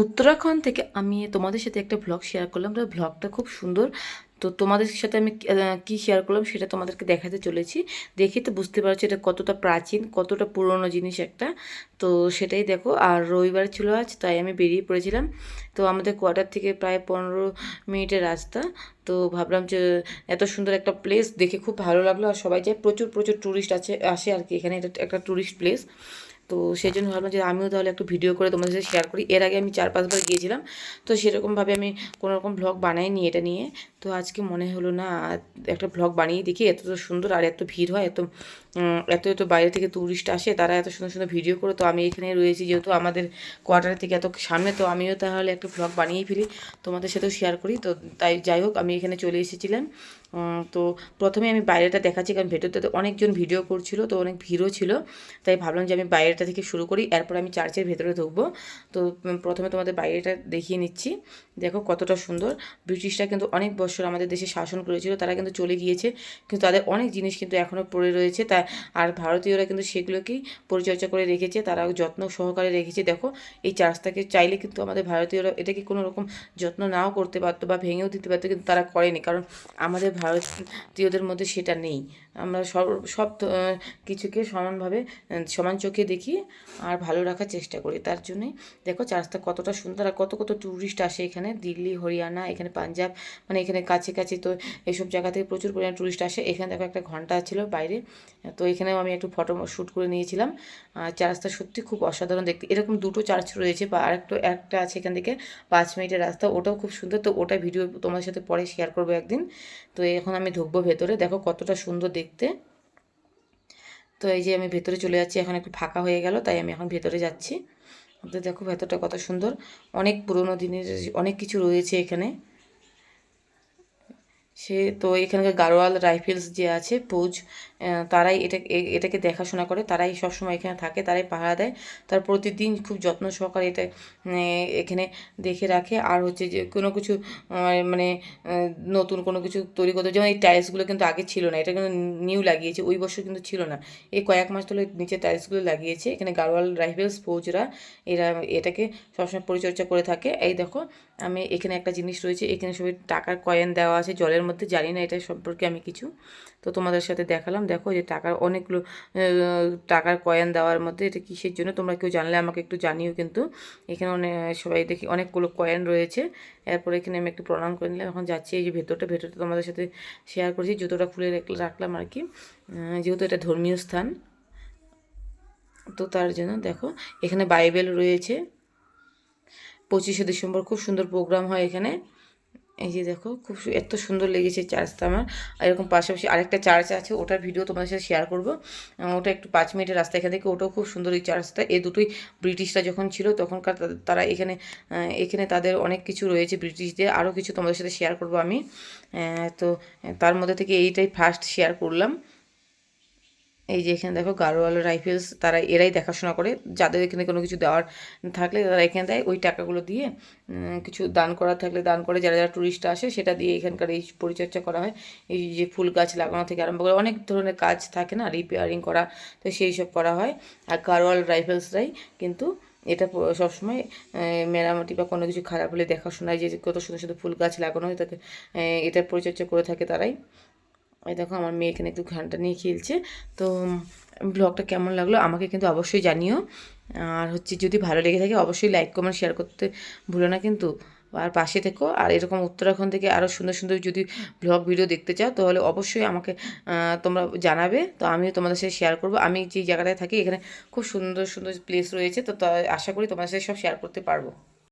উত্তরাখণ্ড থেকে আমি তোমাদের সাথে একটা ভ্লগ শেয়ার করলাম। তো ভ্লগটা খুব সুন্দর। তো তোমাদের সাথে আমি কি শেয়ার করলাম সেটা তোমাদেরকে দেখাতে চলেছি। দেখে তো বুঝতে পারছ এটা কতটা প্রাচীন, কতটা পুরনো জিনিস একটা। তো সেটাই দেখো, আর রবিবার ছিল আজ, তাই আমি বেরিয়ে পড়েছিলাম। তো আমাদের কোয়ার্টার থেকে প্রায় পনেরো মিনিটের রাস্তা। তো ভাবলাম যে এত সুন্দর একটা প্লেস দেখে খুব ভালো লাগল। আর সবাই যায় প্রচুর প্রচুর ট্যুরিস্ট আছে, আসে আর কি। এখানে এটা একটা ট্যুরিস্ট প্লেস তো সেই জন্য ভাবলাম যে আমিও তাহলে একটু ভিডিও করে তোমাদের সাথে শেয়ার করি। এর আগে আমি চার পাঁচবার গিয়েছিলাম, তো সেরকমভাবে আমি কোনো রকম ভ্লগ বানাইনি এটা নিয়ে। তো আজকে মনে হলো না, একটা ভ্লগ বানিয়ে দেখি, এত তো সুন্দর আর এত ভিড় হয়, এত এত এত বাইরে থেকে ট্যুরিস্ট আসে, তারা এত সুন্দর সুন্দর ভিডিও করে। তো আমি এখানে রয়েছি যেহেতু আমাদের কোয়ার্টার থেকে এত সামনে, তো আমিও তাহলে একটা ভ্লগ বানিয়েই ফেলি, তোমাদের সাথেও শেয়ার করি। তো তাই যাই হোক, আমি এখানে চলে এসেছিলাম। তো প্রথমে আমি বাইরেটা দেখাচ্ছি, কারণ ভেতরটাতে অনেকজন ভিডিও করছিল, তো অনেক ভিড়ও ছিল। তাই ভাবলাম যে আমি বাইরেটা থেকে শুরু করি, এরপর আমি চার্চের ভেতরে ঢুকবো। তো প্রথমে তোমাদের বাইরেটা দেখিয়ে নিচ্ছি। দেখো কতটা সুন্দর। ব্রিটিশরা কিন্তু অনেক বছর আমাদের দেশে শাসন করেছিল, তারা কিন্তু চলে গিয়েছে। কিন্তু তাদের অনেক জিনিস কিন্তু এখনও পড়ে রয়েছে। তা, আর ভারতীয়রা কিন্তু সেগুলোকেই পরিচর্যা করে রেখেছে তারা যত্ন সহকারে রেখেছে। দেখো, এই চার্চটাকে চাইলে কিন্তু আমাদের ভারতীয়রা এটাকে কোনো রকম যত্ন নাও করতে পারতো বা ভেঙেও দিতে পারতো, কিন্তু তারা করেনি। কারণ আমাদের ভারতীয়দের মধ্যে সেটা নেই। আমরা সব সব কিছুকে সমানভাবে সমান চোখে দেখি। আর ভালো রাখার চেষ্টা করি। তার জন্যে দেখো চার্চটা কতটা সুন্দর আর কত কত ট্যুরিস্ট আসে এখানে। দিল্লি, হরিয়ানা, এখানে পাঞ্জাব মানে এখানে কাছে কাছে তো এইসব জায়গা থেকে প্রচুর পরিমাণে ট্যুরিস্ট আসে। এখানে দেখো একটা ঘণ্টা ছিল বাইরে, তো এখানেও আমি একটু ফটো শ্যুট করে নিয়েছিলাম। আর চার্চটা সত্যি খুব অসাধারণ দেখতে। এরকম দুটো চার্চ রয়েছে বা আরেকটা, একটা আছে এখান থেকে পাঁচ মিনিটের রাস্তা, ওটাও খুব সুন্দর। তো ওটা ভিডিও তোমার সাথে পরে শেয়ার করব একদিন। তো এখন আমি ঢুকবো ভেতরে। দেখো কতটা সুন্দর দেখতে। তো এই যে আমি ভেতরে চলে যাচ্ছি, এখন একটু ফাঁকা হয়ে গেল, তাই আমি এখন ভেতরে যাচ্ছি। দেখো ভেতরটা কত সুন্দর। অনেক পুরনো দিনের অনেক কিছু রয়েছে এখানে। সে তো এখানকার গাড়োয়াল রাইফেলস যে আছে ফৌজ তারাই এটা এটাকে দেখাশোনা করে। তারাই সবসময় এখানে থাকে, তারাই পাহারা দেয়। তার প্রতিদিন খুব যত্ন সহকারে এটা এখানে দেখে রাখে। আর হচ্ছে যে কোনো কিছু মানে নতুন কোনো কিছু তৈরি করতে, যেমন এই টাইলসগুলো কিন্তু আগে ছিল না, এটা কিন্তু নিউ লাগিয়েছে, ওই বছর কিন্তু ছিল না। এই কয়েক মাস ধরে নিচে টাইলসগুলো লাগিয়েছে, এখানে গাড়োয়াল রাইফেলস ফৌজরা এরা এটাকে সবসময় পরিচর্যা করে থাকে। এই দেখো, আমি এখানে একটা জিনিস রয়েছে, এখানে সবই টাকার কয়েন দেওয়া আছে, জলের মধ্যে জানি না এটা সম্পর্কে আমি কিছু। তো তোমাদের সাথে দেখালাম। দেখো যে টাকার অনেকগুলো টাকার কয়েন দেওয়ার মধ্যে এটা কিসের জন্য তোমরা কেউ জানলে আমাকে একটু জানিও কিন্তু। এখানে অনেক সবাই দেখি অনেকগুলো কয়েন রয়েছে। এরপর এখানে আমি একটু প্রণাম করে নিলাম। এখন যাচ্ছি এই যে ভেতরটা। ভেতরটা তোমাদের সাথে শেয়ার করছি। জুতোটা খুলে রাখ- রাখলাম আর কি। যেহেতু এটা ধর্মীয় স্থান, তো তার জন্য দেখো এখানে বাইবেল রয়েছে। পঁচিশে ডিসেম্বর খুব সুন্দর প্রোগ্রাম হয় এখানে। এই যে দেখো, খুব এত সুন্দর লেগেছে চার্জটা আমার। আর এরকম পাশাপাশি আরেকটা চার্জ আছে, ওটার ভিডিও তোমাদের সাথে শেয়ার করব। ওটা একটু পাঁচ মিনিটের রাস্তা এখান থেকে, ওটাও খুব সুন্দর এই চার্জটা। এ দুটোই ব্রিটিশরা যখন ছিল, তখনকার তারা এখানে এখানে তাদের অনেক কিছু রয়েছে ব্রিটিশদের। আরও কিছু তোমাদের সাথে শেয়ার করব আমি। তো, তার মধ্যে থেকে এইটাই ফার্স্ট শেয়ার করলাম। এই যে এখানে দেখো গাড়োয়াল রাইফেলস, তারা এরাই দেখাশোনা করে। যাদের এখানে কোনো কিছু দেওয়ার থাকলে তারা এখানে দেয়। ওই টাকাগুলো দিয়ে কিছু দান করার থাকলে দান করে। যারা যারা ট্যুরিস্ট আসে, সেটা দিয়ে এখানকার এই পরিচর্যা করা হয়। এই যে ফুল গাছ লাগানো থেকে আরম্ভ করে অনেক ধরনের কাজ থাকে না রিপেয়ারিং করা, তো সেই সব করা হয়। আর গাড়োয়াল রাইফেলসরাই কিন্তু এটা সবসময় মেরামতি বা কোনো কিছু খারাপ হলে দেখাশোনায় যে কত সুন্দর সুন্দর ফুল গাছ লাগানো হয়, তাকে এটার পরিচর্যা করে থাকে তারাই। এই দেখো আমার মেয়ে এখানে একটু ঘানটা নিয়ে খেলছে। তো ব্লগটা কেমন লাগল আমাকে কিন্তু অবশ্যই জানিও। আর হচ্ছে যদি ভালো লেগে থাকে অবশ্যই লাইক কমেন্ট শেয়ার করতে ভুলো না কিন্তু। আর পাশে থেকো। আর এরকম উত্তরাখণ্ড থেকে আরও সুন্দর সুন্দর যদি ব্লগ ভিডিও দেখতে চাও, তাহলে অবশ্যই আমাকে তোমরা জানাবে। তো আমিও তোমাদের সাথে শেয়ার করব। আমি যে জায়গাটায় থাকি, এখানে খুব সুন্দর সুন্দর প্লেস রয়েছে। তা- আশা করি তোমাদের সাথে সব শেয়ার করতে পারব।